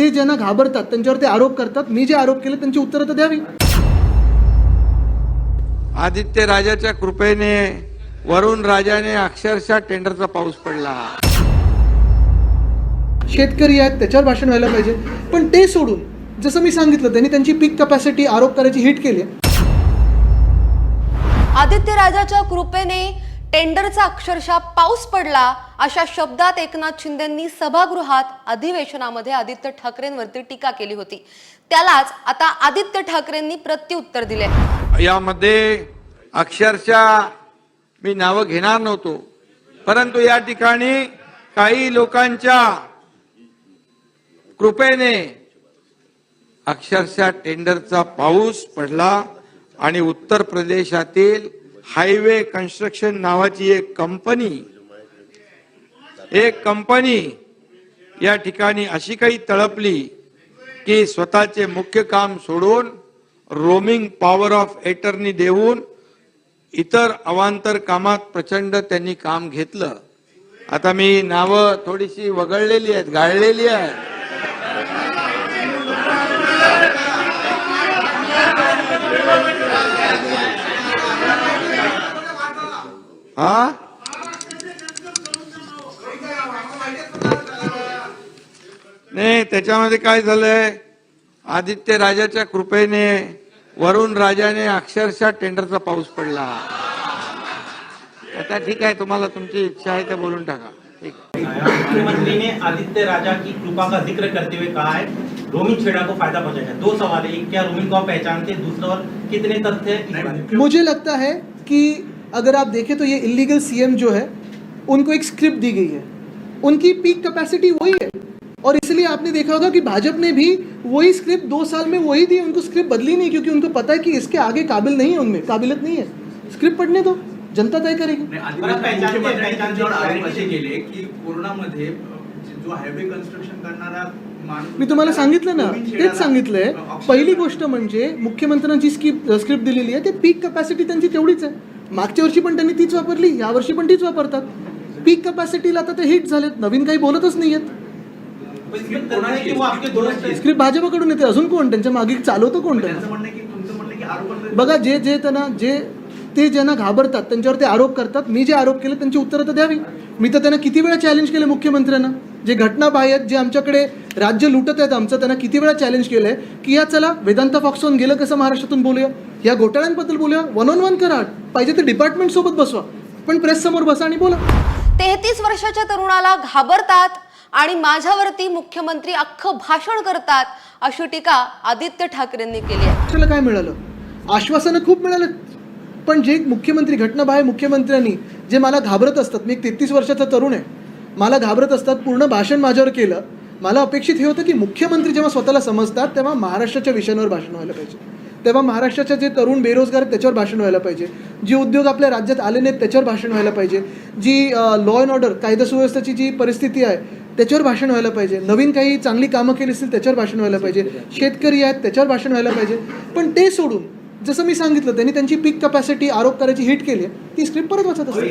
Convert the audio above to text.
ते ज्यांना घाबरतात त्यांच्यावर ते आरोप करतात मी जे आरोप केले त्यांची उत्तरं तर द्यावी. आदित्य राजाच्या कृपेने वरुण राजाने अक्षरशः टेंडरचा पाऊस पडला. शेतकरी आहेत त्याच्यावर भाषण व्हायला पाहिजे. पण ते सोडून जसं मी सांगितलं त्यांनी त्यांची पीक कपॅसिटी आरोप करायची हिट केली. आदित्य राजाच्या कृपेने टेंडरचा अक्षरशः पाऊस पडला. अशा शब्दात एकनाथ शिंदेंनी सभागृहात अधिवेशनामध्ये आदित्य ठाकरेंवरती टीका केली होती. त्यालाच आता आदित्य ठाकरेंनी प्रत्युत्तर दिले. यामध्ये अक्षरशः मी नावं घेणार नव्हतो. परंतु या ठिकाणी काही लोकांच्या कृपेने अक्षरशः टेंडरचा पाऊस पडला आणि उत्तर प्रदेशातील हायवे कन्स्ट्रक्शन नावाची एक कंपनी एक कंपनी या ठिकाणी अशी काही तळपली की स्वतःचे मुख्य काम सोडून रोमिंग पॉवर ऑफ एटर्नी देऊन इतर अवांतर कामात प्रचंड त्यांनी काम घेतलं. आता मी नावं थोडीशी वगळलेली आहेत गाळलेली आहेत. हा? नाही त्याच्यामध्ये काय झालंय? आदित्य राजाच्या कृपेने वरुण राजाने अक्षरशः टेंडरचा पाऊस पडला. आता ठीक आहे तुम्हाला तुमची इच्छा आहे ते बोलून टाका. मुख्यमंत्री ने आदित्य राजा की कृपा का जिक्र करते हुए कहा है रोमिंग छेड़ा को फायदा पहुंचाएगा दो सवाल है एक क्या रोमिंग को आप पहचानते हैं दूसरा और कितने तथ्य? मुझे लगता है कि अगर आप देखें तो ये इलीगल सीएम जो है उनको एक स्क्रिप्ट दी गई है। उनकी पीक कैपेसिटी वही है। और इसलिए आपने देखा होगा कि भाजपा ने भी वही स्क्रिप्ट दो साल में वही दी उनको स्क्रिप्ट बदली नहीं क्योंकि उनको पता है कि इसके आगे काबिल नहीं है उनमें काबिलियत नहीं है। स्क्रिप्ट पढ़ने दो जनता तय करेगी। मी तुम्हाला सांगितलं ना नवीन तेच सांगितलंय पहिली गोष्ट म्हणजे मुख्यमंत्र्यांची स्क्रिप्ट स्क्रिप्ट दिलेली आहे ते पीक कपॅसिटी त्यांची तेवढीच आहे. मागच्या वर्षी पण त्यांनी तीच वापरली या वर्षी पण तीच वापरतात. पीक कपॅसिटीला आता ते हिट झालेत. नवीन काही बोलतच नाही आहेत है हैं स्क्रिप्ट भाजपाकडून येते अजून कोण? त्यांच्या मागे चालवतं कोण त्यांचं त्यांना आहे आहे बघा जे जे त्यांना जे ते ज्यांना घाबरतात त्यांच्यावर ते आरोप करतात. मी जे आरोप केले त्यांची उत्तरं तर द्यावी. मी तर त्यांना किती वेळा चॅलेंज केले मुख्यमंत्र्यांना? जे घटना आहेत जे आमच्याकडे राज्य लुटत आहेत आमचं त्यांना किती वेळा चॅलेंज केलंय की या चला वेदांत फॉक्सॉन गेलं कसं महाराष्ट्रातून बोलूया? या घोटाळ्यांबद्दल बोलूया? वन ऑन वन करा. पाहिजे ते डिपार्टमेंट सोबत बसवा. पण प्रेस समोर बसा आणि बोला. तेहतीस वर्षाच्या तरुणाला घाबरतात आणि माझ्यावरती मुख्यमंत्री अख्खं भाषण करतात अशी टीका आदित्य ठाकरेंनी केली आहे. काय मिळालं? आश्वासनं खूप मिळालं. पण जे मुख्यमंत्री घटनाबाह्य मुख्यमंत्र्यांनी जे मला घाबरत असतात मी एक तेहतीस वर्षाचा तरुण आहे. मला घाबरत असतात पूर्ण भाषण माझ्यावर केलं. मला अपेक्षित हे होतं की मुख्यमंत्री जेव्हा स्वतःला समजतात तेव्हा महाराष्ट्राच्या विषयांवर भाषण व्हायला पाहिजे. तेव्हा महाराष्ट्राचे जे तरुण बेरोजगार आहेत त्याच्यावर भाषण व्हायला पाहिजे. जे उद्योग आपल्या राज्यात आले नाहीत त्याच्यावर भाषण व्हायला पाहिजे. जी लॉ अँड ऑर्डर कायदा सुव्यवस्थेची जी परिस्थिती आहे त्याच्यावर भाषण व्हायला पाहिजे. नवीन काही चांगली कामं केली असतील त्याच्यावर भाषण व्हायला पाहिजे. शेतकरी आहेत त्याच्यावर भाषण व्हायला पाहिजे. पण ते सोडून जसं मी सांगितलं त्यांनी त्यांची पीक कपॅसिटी आरोप करायची हिट केली आहे. ती स्क्रिप्ट परत वाचत असते